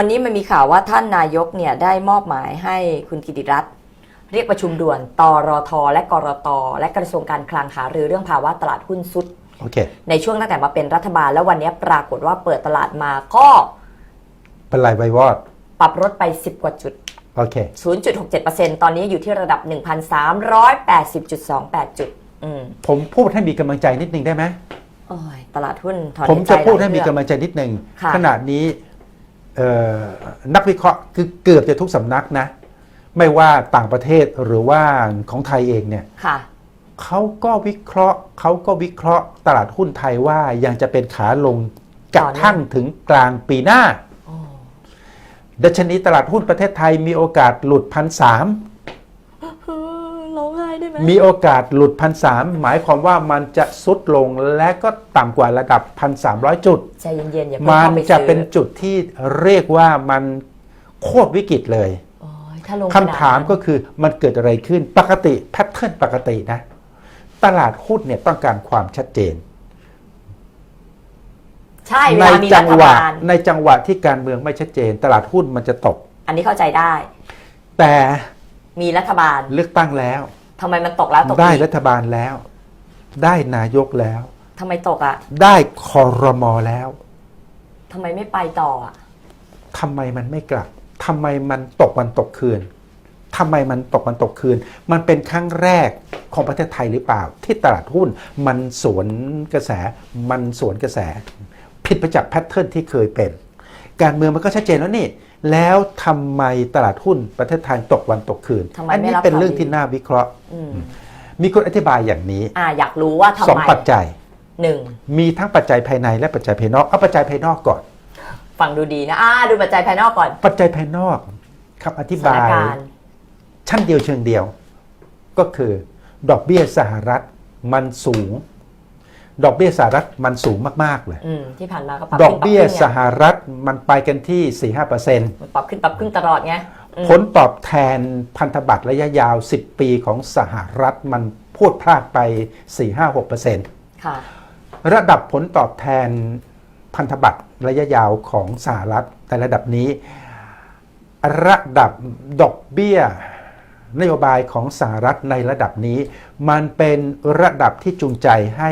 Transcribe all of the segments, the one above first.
วันนี้มันมีข่าวว่าท่านนายกเนี่ยได้มอบหมายให้คุณกิติรัตน์เรียกประชุมด่วนตรท และกรต และกระทรวงการคลังหารือเรื่องภาวะตลาดหุ้นซุดโอเคในช่วงตั้งแต่มาเป็นรัฐบาล แล้ววันนี้ปรากฏว่าเปิดตลาดมาก็เป็นไรไววอด ปรับลดไป 10 กว่าจุด โอเค 0.67%ตอนนี้อยู่ที่ระดับ 1,380.28 จุด อืมผมพูดให้มีกำลังใจนิดนึงได้ไหมโอ้ยตลาดหุ้นถอนผมหายใจจะพูดลายให้มีเฮือกำลังใจนิดนึงค่ะขณะนี้เอ่อ นักวิเคราะห์คือเกือบจะทุกสำนักนะ ไม่ว่าต่างประเทศหรือว่าของไทยเองเนี่ยค่ะเขาก็วิเคราะห์เขาก็วิเคราะห์ตลาดหุ้นไทยว่ายังจะเป็นขาลงกระทั่งถึงกลางปีหน้าโอ้ดัชนีตลาดหุ้นประเทศไทยมีโอกาสหลุดพันสามร้อง ไห้ได้ไหมมีโอกาสหลุดพันสามหมายความว่ามันจะซุดลงและก็ต่ำกว่าระดับพันสามร้อยจุด ใจเย็นๆอย่าเพิ่งมันเข้าไปจะซื้อเป็นจุดที่เรียกว่ามันโคตรวิกฤตเลย โอ้ยถ้าลงคำถามก็คือมันเกิดอะไรขึ้นปกติแพทเทิร์นปกตินะ ตลาดหุ้นเนี่ยต้องการความชัดเจน ใช่เวในลามีจัรัฐหวะบาลในจังหวะที่การเมืองไม่ชัดเจน ตลาดหุ้นมันจะตก อันนี้เข้าใจได้ แต่มีรัฐบาลเลือกตั้งแล้ว ทำไมมันตกแล้วตกได้อีกรัฐบาลแล้ว ได้นายกแล้วทำไมตกอะ ได้คอรมอแล้วทำไมไม่ไปต่ออะทำไมมันไม่กลับทำไมมันตกวันตกคืนทำไมมันตกวันตกคืน มันเป็นครั้งแรกของประเทศไทยหรือเปล่า ที่ตลาดหุ้นมันสวนกระแส มันสวนกระแส ผิดไปจากแพทเทิร์นที่เคยเป็น การเมืองมันก็ชัดเจนแล้วนี่ แล้วทำไมตลาดหุ้นประเทศไทยตกวันตกคืนทำไมอัไม่นี้รับเป็นเรื่องข่าวดีที่น่าวิเคราะห์อืมมีคนอธิบายอย่างนี้อ่าอยากรู้ว่าทำสองไมปัจจัยหนึ่งมีทั้งปัจจัยภายในและปัจจัยภายนอกเอาปัจจัยภายนอกก่อน ฟังดูดีนะอ่าดูปัจจัยภายนอกก่อน ปัจจัยภายนอกคำอธิสถานบายการณ์ชั้นเดียวเชิงเดียว ก็คือ ดอกเบี้ยสหรัฐมันสูง ดอกเบี้ยสหรัฐมันสูงมากๆเลยอืมที่ผ่านมาก็ปรับดขึ้อกนปรับเบี้ยขึ้นไงสหรัฐมันไปกันที่ 4-5%มันปรับขึ้นปรับขึ้นตลอดไงอืมผลตอบแทนพันธบัตรระยะยาว 10 ปีของสหรัฐมันพูดพลาดไป 4-5-6%ค่ะระดับผลตอบแทนพันธบัตรระยะยาวของสหรัฐแต่ระดับนี้ ระดับดอกเบี้ยนโยบายของสหรัฐในระดับนี้ มันเป็นระดับที่จูงใจให้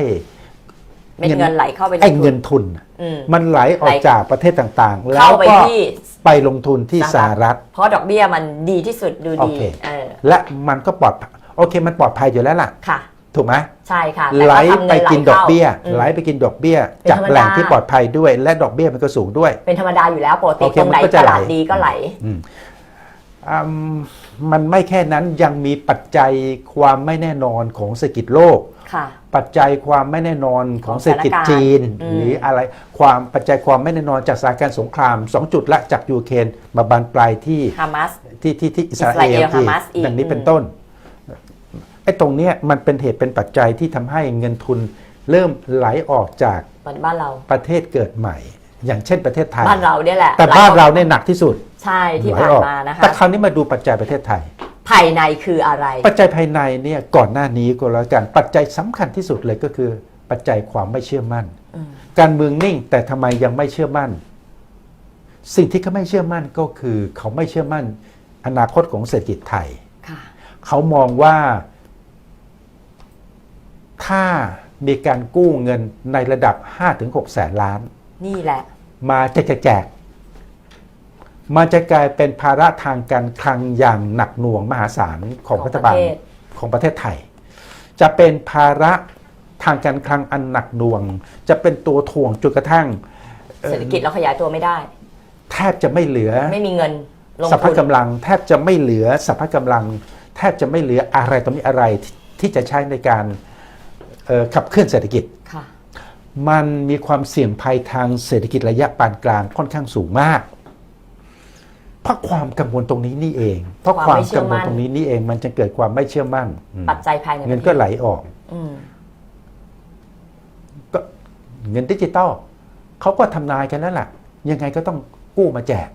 เม็ดเงินไหลเข้าไปในไอ้ทุเงินนทุนอืมมันไหลออไหลกจากประเทศต่างๆ แล้เข้าวไปก็ที่ไปลงทุนที่สหรัฐ เพราะดอกเบี้ยมันดีที่สุดดูโอดีเคเออและมันก็ปลอดภัยโอเคมันปลอดภัยอยู่แล้วล่ะค่ะถูกไหมใช่ค่ะแต่ไหลก็ทำไปเงินกินดอกเบี้ยอืมไหลไปกินดอกเบี้ยเป็นจากธรรมดาแหล่งที่ปลอดภัยด้วย และดอกเบี้ยมันก็สูงด้วย เป็นธรรมดาอยู่แล้วปกติโอเคตรงไหนมันก็ตจะไหลลาดดีก็ไหลอืมอืมมันไม่แค่นั้นยังมีปัจจัยความไม่แน่นอนของเศรษฐกิจโลกค่ะ ปัจจัยความไม่แน่นอนของเศรษฐกิจจีนอืมหรืออะไรความปัจจัยความไม่แน่นอนจากสถานการณ์สงครามสองจุดละจากยูเครนมาบานปลายที่ฮามาสที่ที่ที่อิสราอิสราเอเอลลที่ฮามาสอีกดังนี้เป็นอืมต้นไอ้ตรงเนี้ยมันเป็นเหตุเป็นปัจจัยที่ทำให้เงินทุนเริ่มไหลออกจากเหมือนบ้านเราประเทศเกิดใหม่ อย่างเช่นประเทศไทยบ้านเราเนี่ยแหละแต่ไหลบ้านออกเราเนี่ยหนักที่สุด ใช่ที่ไหลผ่านออกมานะคะแต่คราวนี้มาดูปัจจัยประเทศไทย ภายในคืออะไร ปัจจัยภายในเนี่ยก่อนหน้านี้ก็แล้วกันปัจจัยสำคัญที่สุดเลยก็คือปัจจัยความไม่เชื่อมั่นอืมการเมืองนิ่งแต่ทำไมยังไม่เชื่อมั่น สิ่งที่เขาไม่เชื่อมั่นก็คือ เขาไม่เชื่อมั่น อนาคตของเศรษฐกิจไทยค่ะเขามองว่า ถ้ามีการกู้เงินในระดับ 5-6 แสนล้าน นี่แหละ มาแจกแจก มันจะกลายเป็นภาระทางการคลังอย่างหนักหน่วงมหาศาลของของรัฐบาลประเทศของประเทศไทย จะเป็นภาระทางการคลังอันหนักหน่วง จะเป็นตัวถ่วงจนกระทั่งเอ่อเศรษฐกิจเราขยายตัวไม่ได้ แทบจะไม่เหลือไม่มีเงินลงสัพพะทุนกำลัง แทบจะไม่เหลือสัพพะกำลัง แทบจะไม่เหลืออะไรต่อมีอะไรที่ที่จะใช้ในการเอ่อขับเคลื่อนเศรษฐกิจค่ะมันมีความเสี่ยงภัยทางเศรษฐกิจระยะปานกลางค่อนข้างสูงมาก เพราะความกังวลตรงนี้นี่เอง เพราะความมคาวไม่เชื่กัองวมั่ลนตรงนี้นี่เอง มันจะเกิดความไม่เชื่อมั่นอืมปัจจัยภายในเงินประทศก็ไหลออกอืมก็เงินดิจิตอลเขาก็ทำนายกันแล้วล่ะ ยังไงก็ต้องกู้มาแจก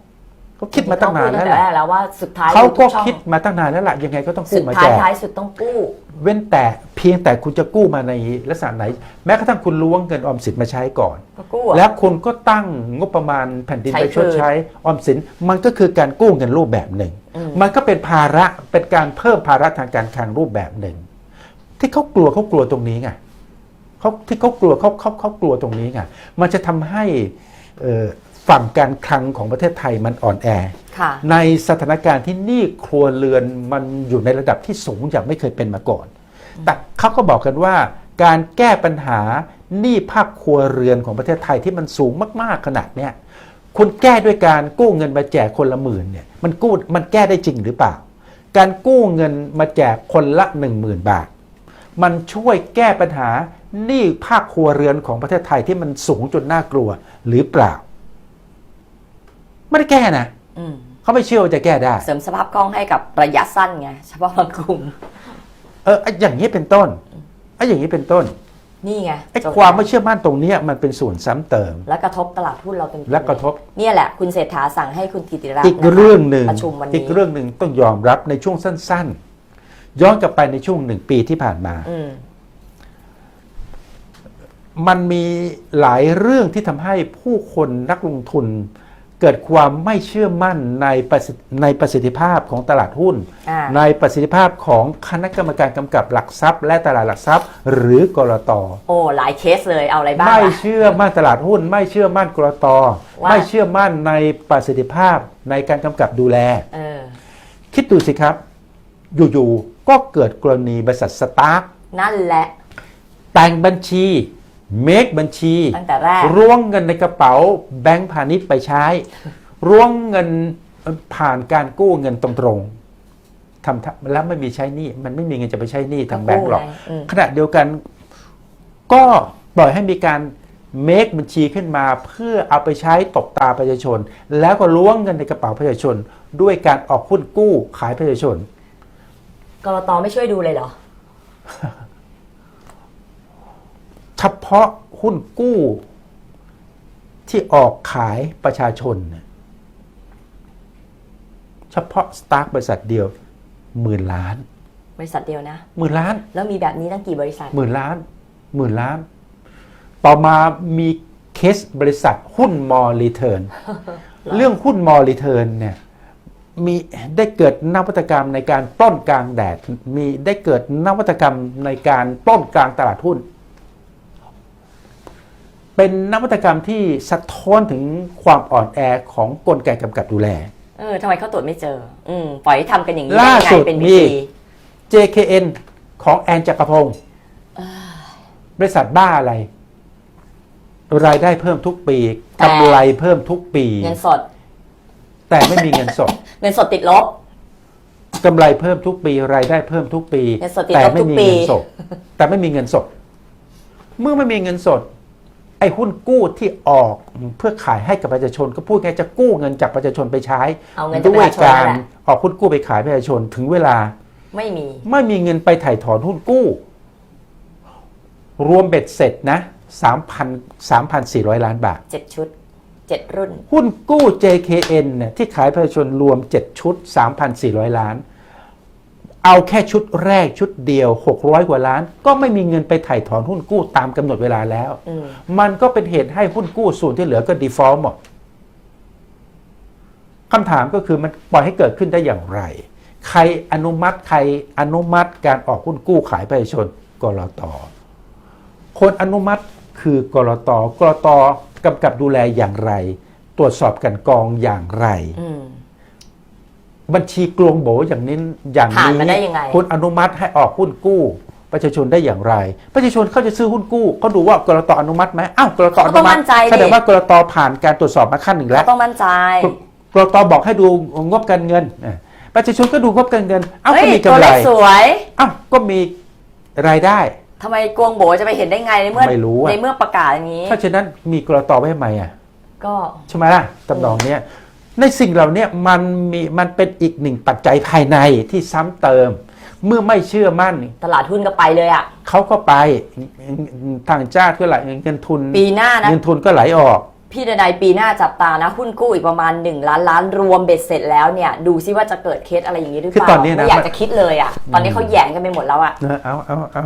เขาคิดมาตั้งนานแล้วเขพูดล่ะต่แรกแล้วว่าสุดท้ายเขาก็ทุช่องคิดมาตั้งนานแล้วล่ะยังไงก็ต้องสุกู้ดมาท้าแจยกท้ายสุดต้องกู้ เว้นแต่พียงแต่คุณจะกู้มาในลักษณะไหน แม้กระทั่งคุณล้วงเงินออมสินมาใช้ก่อนก็กู้อะแล้วคุณก็ตั้งงบประมาณแผ่นดินใช้ไปชดคืนใช้ออมสินมันก็คือการกู้เงินรูปแบบหนึ่งอืมมันก็เป็นภาระเป็นการเพิ่มภาระทางการคลังรูปแบบหนึ่ง ที่เขากลัวเขากลัวตรงนี้ไงเขาที่เขากลัวเขาเขาเขากลัวตรงนี้ไงมันจะทำให้เอ่อ ฝั่งการคลังของประเทศไทยมันอ่อนแอค่ะในสถานการณ์ที่หนี้ครัวเรือนมันอยู่ในระดับที่สูงอย่างไม่เคยเป็นมาก่อน แต่เขาก็บอกกันว่า การแก้ปัญหาหนี้ภาคครัวเรือนของประเทศไทยที่มันสูงมาก ๆ ขนาดเนี้ยคุณแก้ด้วยการกู้เงินมาแจกคนละหมื่นเนี่ยมันกู้มันแก้ได้จริงหรือเปล่า การกู้เงินมาแจกคนละ 1 0,000 บาท มันช่วยแก้ปัญหาหนี้ภาคครัวเรือนของประเทศไทยที่มันสูงจนน่ากลัวหรือเปล่า ไม่ได้แก้นะอืมเขาไม่เชื่อว่าจะแก้ได้ เสริมสภาพคล่องให้กับระยะสั้นไงเฉพาะบางกลุ่ม เออไอ้อย่างนี้เป็นต้นไอ้อย่างนี้เป็นต้นนี่ไงไอ้จบความไม่เชื่อมั่นตรงเนี้ยมันเป็นส่วนซ้ำเติม และกระทบตลาดหุ้นเราเป็นและกระทบเนี่ยแหละ คุณเศรษฐาสั่งให้คุณกิติรัตน์อีกนะคะเรื่องหนึ่งประชุมวันอีนี้กเรื่องหนึ่งต้องยอมรับในช่วงสั้น ๆ ย้อนกลับไปในช่วงหนึ่งปีที่ผ่านมา อืมมันมีหลายเรื่องที่ทำให้ผู้คนนักลงทุน เกิดความไม่เชื่อมั่นในประสิทธิในประสิทธิภาพของตลาดหุ้น อ่า ในประสิทธิภาพของคณะกรรมการกำกับหลักทรัพย์ และตลาดหลักทรัพย์ หรือกรต โอ้ หลายเคสเลยเอาอะไรบ้างไม่ล่ะ เชื่อมั่นตลาดหุ้น ไม่เชื่อมั่นกรต ว่า ไม่เชื่อมั่นในประสิทธิภาพในการกำกับดูแล เออ คิดดูสิครับ อยู่ ๆ ก็เกิดกรณีบริษัทสตาร์ทนั่นแหละ แต่งบัญชี เมคบัญชีตั้งแต่แรกร่วงเงินในกระเป๋าแบงก์พาณิชย์ไปใช้ ร่วงเงินผ่านการกู้เงินตรงๆทำทำแล้วไม่มีใช้หนี้มันไม่มีเงินจะไปใช้หนี้ทางแบงก์หรอกก็กู้ไงอืมขณะเดียวกัน ก็ปล่อยให้มีการเมคบัญชีขึ้นมาเพื่อเอาไปใช้ตบตาประชาชน แล้วก็ล้วงเงินในกระเป๋าประชาชน ด้วยการออกหุ้นกู้ขายประชาชนกรตไม่ช่วยดูเลยเหรอ เฉพาะหุ้นกู้ที่ออกขายประชาชนเนี่ยเฉพาะสตาร์ทบริษัทเดียวหมื่นล้าน บริษัทเดียวนะหมื่นล้าน แล้วมีแบบนี้ตั้งกี่บริษัทหมื่นล้านหมื่นล้าน ต่อมามีเคสบริษัทหุ้นมอรีเทิร์นเรื่องหุ้นมอรีเทิร์นเนี่ยมีได้เกิดนวัตกรรมในการปล้นกลางแดด มีได้เกิดนวัตกรรมในการปล้นกลางตลาดหุ้น เป็นนวัตกรรมที่สะท้อนถึงความอ่อนแอของกลไกกำกับดูแล เออทำไมเขาตรวจไม่เจอ อืมปล่อยให้ทำกันอย่างนี้ได้ล่ายังไงสุดเป็นมีปี JKN ของแอนจักรพงศ์บริษัทบ้าอะไร รายได้เพิ่มทุกปีกำไรเพิ่มทุกปี เงินสด แต่ไม่มีเงินสดเงินสดติดลบ กำไรเพิ่มทุกปี รายได้เพิ่มทุกปี เงินสดติดแต่ลบไม่ทุกมีปี เงินสดแต่ไม่มีเงินสด เมื่อไม่มีเงินสด ไอ้หุ้นกู้ที่ออกเพื่อขายให้กับประชาชน ก็พูดไงจะกู้เงินจากประชาชนไปใช้เอาเงินจากด้ปวยระชาชนการนั่นแหละ ออกหุ้นกู้ไปขายประชาชนถึงเวลา ไม่มี ไม่มีเงินไปถ่ายถอนหุ้นกู้ รวมเบ็ดเสร็จนะ3,000 3,400 ล้านบาทเจ็ดชุดเจ็ดรุ่น หุ้นกู้ JKN เนี่ยที่ขายประชาชนรวม 7 ชุด 3,400 ล้าน เอาแค่ชุดแรกชุดเดียว 600 กว่าล้าน ก็ไม่มีเงินไปถ่ายถอนหุ้นกู้ตามกำหนดเวลาแล้ว อืมมันก็เป็นเหตุให้หุ้นกู้ส่วนที่เหลือก็ default หมดคำถามก็คือมันปล่อยให้เกิดขึ้นได้อย่างไร ใครอนุมัติใครอนุมัติการออกหุ้นกู้ขายประชาชนกรตคนอนุมัติคือกรตกรตกำกับดูแลอย่างไร ตรวจสอบกันกองอย่างไร อืม บัญชีกลวงโบอย่างนี้อย่างผ่านนี้มาได้ยังไง คุณอนุมัติให้ออกหุ้นกู้ ประชาชนได้อย่างไร ประชาชนเขาจะซื้อหุ้นกู้เขาดูว่ากรตอนุมัติไหมอ้าวกรตอเขานุต้องมัมั่ตินใจดิ แสดงว่ากรตผ่านการตรวจสอบมาขั้นหนึ่งแล้วต้องมั่นใจ กรตบอกให้ดูงบการเงินอะประชาชนก็ดูงบการเงินอ้าวเฮ้ก็ยมีตัวกำไรเลขสวยอ้าวก็มีรายได้ ทำไมกวงโบจะไปเห็นได้ไงในเมื่อไม่รู้อะ ในเมื่อประกาศอย่างนี้ เพราะฉะนั้นมีกรตไว้ทำไมอะ ก็ ใช่ไหมล่ะตำนองเนี้ย ในสิ่งเหล่าเนี้ยมันมีมันเป็นอีกหนึ่งปัจจัยภายในที่ซ้ำเติม เมื่อไม่เชื่อมั่น ตลาดหุ้นก็ไปเลยอะเขาก็ไปทางชาติก็ไหลเงินทุนปีหน้านะเงินทุนก็ไหลออก พี่ดนายปีหน้าจับตานะ หุ้นกู้อีกประมาณ 1 ล้านล้านรวมเบ็ดเสร็จแล้วเนี่ยดูซิว่าจะเกิดเคสอะไรอย่างนี้หรือเปคือล่าตอนนี้นะไม่อยากจะคิดเลยอะตอนนี้เขาแหยงกันไปหมดแล้วอะเออเอาเอาเอา